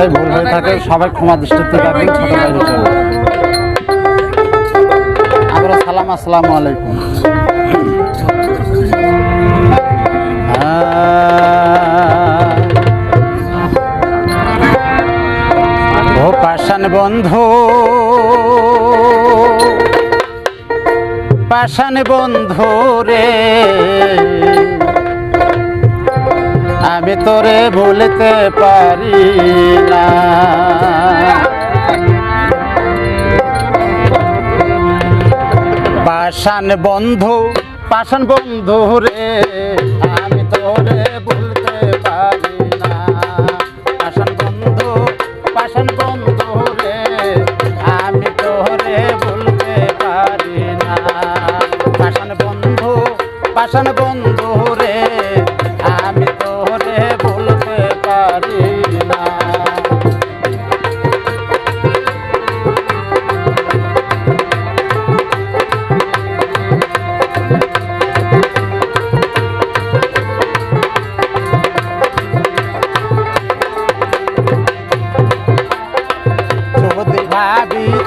কথাই ভুল হয়ে থাকে, সবাই ক্ষমা দৃষ্টিতে দেখবেন ছোট ভাই হিসেবে আমরা সালাম, আসসালামু আলাইকুম। ও পাশান বন্ধু পাশান বন্ধু রে। আমি তোরে ভুলতে পারি না। পাশান বন্ধু পাশান বন্ধু রে।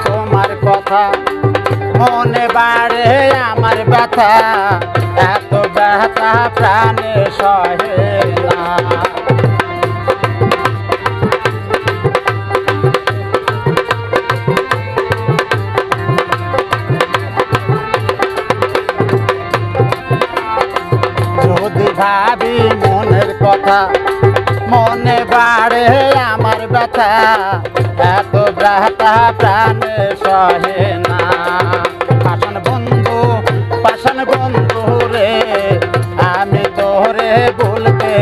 তোমার কথা মনে বাড়ে আমার ব্যথা। এত ব্যথা প্রাণে সহে ভাবি মনের কথা মনে বাড়ে আমার ব্যথা এত ব্যথা প্রাণ সহে না। পাশান বন্ধু পাশান বন্ধু রে আমি তোরে বলতে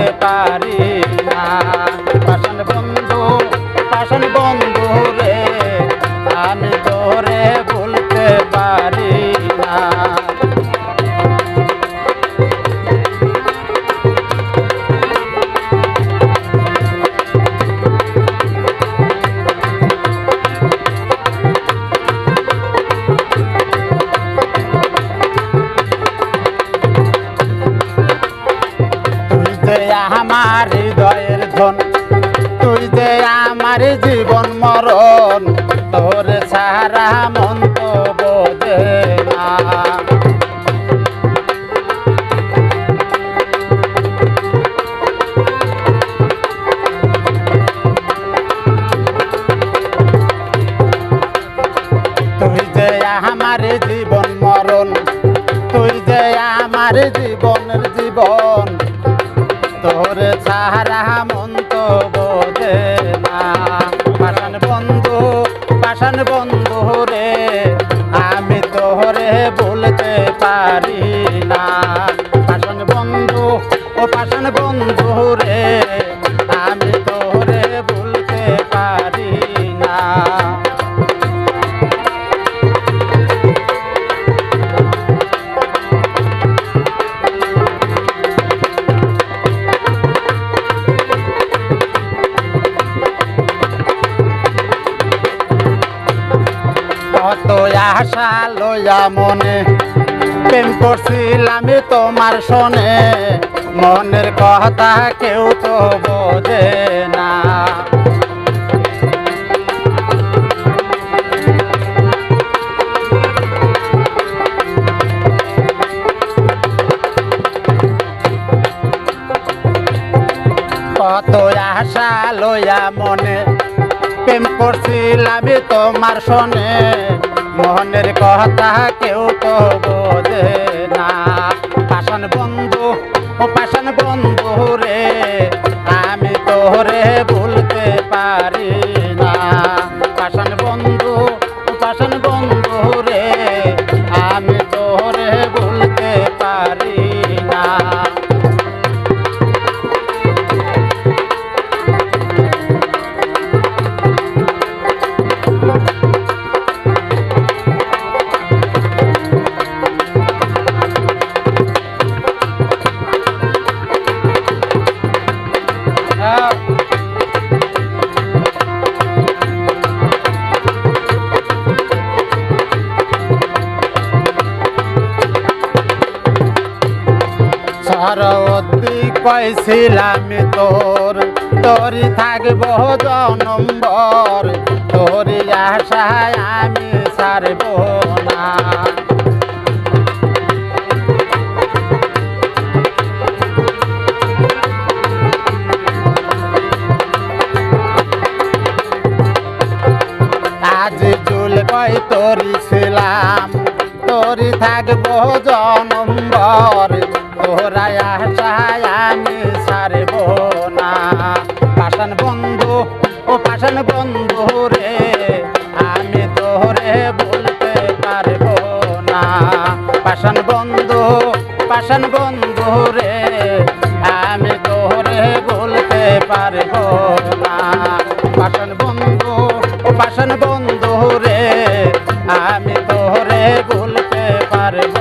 আমার হৃদয়ের ধন তুই যে আমার জীবন মরণ, তোর সারা মন তো বোঝে না। তুই যে জীবন মরণ, তুই যে আমার জীবনের জীবন তোর সাহারা মন না পাশান বন্ধু পাশান বন্ধু রে, আমি তোরে বলতে পারি না। পাশান বন্ধু ও পাশান বন্ধু রে, আমি তোরে বলতে পারি আশা লইয়া মনে। প্রেম করছিলাম তোমার শোনে। মনের কথা কেউ তো বোঝে না। কত আশা লইয়া মনে। প্রেম করছিলাম তোমার শোনে। মোহনের কথা কেউ তো বোঝে না পাশান বন্ধু ও পাশান বন্ধু রে আমি তোরে ভুলতে পারি সরবতী কইছিলাম তোর, তোরি থাকব জনম্বর, তোরি আশায় আমি সারব না। আজ চুল কই তোরি ছিলাম তোরি থাকব জনম্বর ঘোরায়া চায় আমি সারব না। পাশান বন্ধু, ও পাশান বন্ধু রে, আমি তোরে বলতে পারব না। পাশান বন্ধু পাশান বন্ধু রে, আমি তোরে বলতে পারব না। পাশান বন্ধু, ও পাশান বন্ধু রে, আমি তোরে বলতে পারব